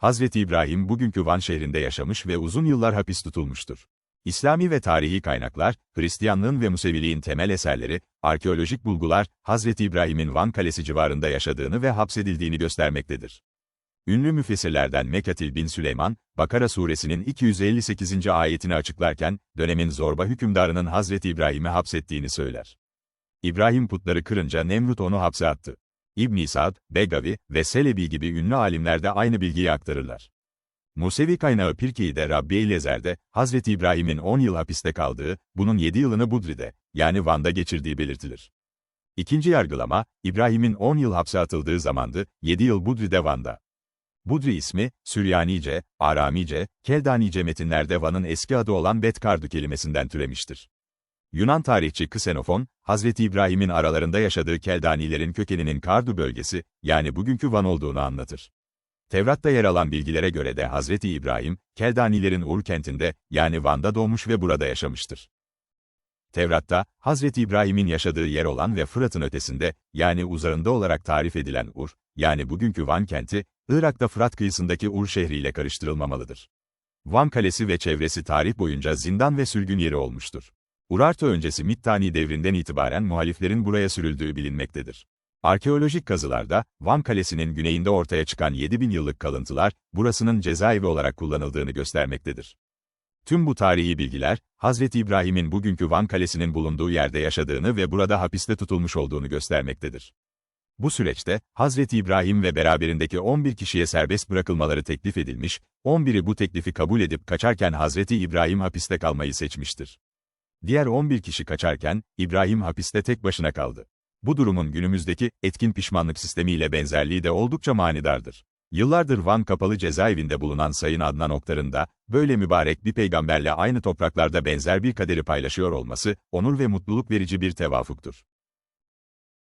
Hazreti İbrahim bugünkü Van şehrinde yaşamış ve uzun yıllar hapis tutulmuştur. İslami ve tarihi kaynaklar, Hristiyanlığın ve Museviliğin temel eserleri, arkeolojik bulgular, Hazreti İbrahim'in Van Kalesi civarında yaşadığını ve hapsedildiğini göstermektedir. Ünlü müfessirlerden Mekatil bin Süleyman, Bakara suresinin 258. ayetini açıklarken, dönemin zorba hükümdarının Hazreti İbrahim'i hapsettiğini söyler. İbrahim putları kırınca Nemrut onu hapse attı. İbn Sa'd, Begavi ve Selebi gibi ünlü alimler de aynı bilgiyi aktarırlar. Musevi kaynağı Pirkei'de Rabbi Lezer'de, Hazreti İbrahim'in 10 yıl hapiste kaldığı, bunun 7 yılını Budri'de, yani Van'da geçirdiği belirtilir. İkinci yargılama, İbrahim'in 10 yıl hapse atıldığı zamandı, 7 yıl Budri'de Van'da. Budri ismi, Süryanice, Aramice, Keldanice metinlerde Van'ın eski adı olan Betkardu kelimesinden türemiştir. Yunan tarihçi Ksenofon, Hazreti İbrahim'in aralarında yaşadığı Keldanilerin kökeninin Kardu bölgesi, yani bugünkü Van olduğunu anlatır. Tevrat'ta yer alan bilgilere göre de Hazreti İbrahim, Keldanilerin Ur kentinde, yani Van'da doğmuş ve burada yaşamıştır. Tevrat'ta, Hazreti İbrahim'in yaşadığı yer olan ve Fırat'ın ötesinde, yani uzağında olarak tarif edilen Ur, yani bugünkü Van kenti, Irak'ta Fırat kıyısındaki Ur şehriyle karıştırılmamalıdır. Van Kalesi ve çevresi tarih boyunca zindan ve sürgün yeri olmuştur. Urartu öncesi Mittani devrinden itibaren muhaliflerin buraya sürüldüğü bilinmektedir. Arkeolojik kazılarda, Van Kalesi'nin güneyinde ortaya çıkan 7000 yıllık kalıntılar, burasının cezaevi olarak kullanıldığını göstermektedir. Tüm bu tarihi bilgiler, Hazreti İbrahim'in bugünkü Van Kalesi'nin bulunduğu yerde yaşadığını ve burada hapiste tutulmuş olduğunu göstermektedir. Bu süreçte, Hazreti İbrahim ve beraberindeki 11 kişiye serbest bırakılmaları teklif edilmiş, 11'i bu teklifi kabul edip kaçarken Hazreti İbrahim hapiste kalmayı seçmiştir. Diğer 11 kişi kaçarken, İbrahim hapiste tek başına kaldı. Bu durumun günümüzdeki etkin pişmanlık sistemiyle benzerliği de oldukça manidardır. Yıllardır Van Kapalı cezaevinde bulunan Sayın Adnan Oktar'ın da, böyle mübarek bir peygamberle aynı topraklarda benzer bir kaderi paylaşıyor olması, onur ve mutluluk verici bir tevafuktur.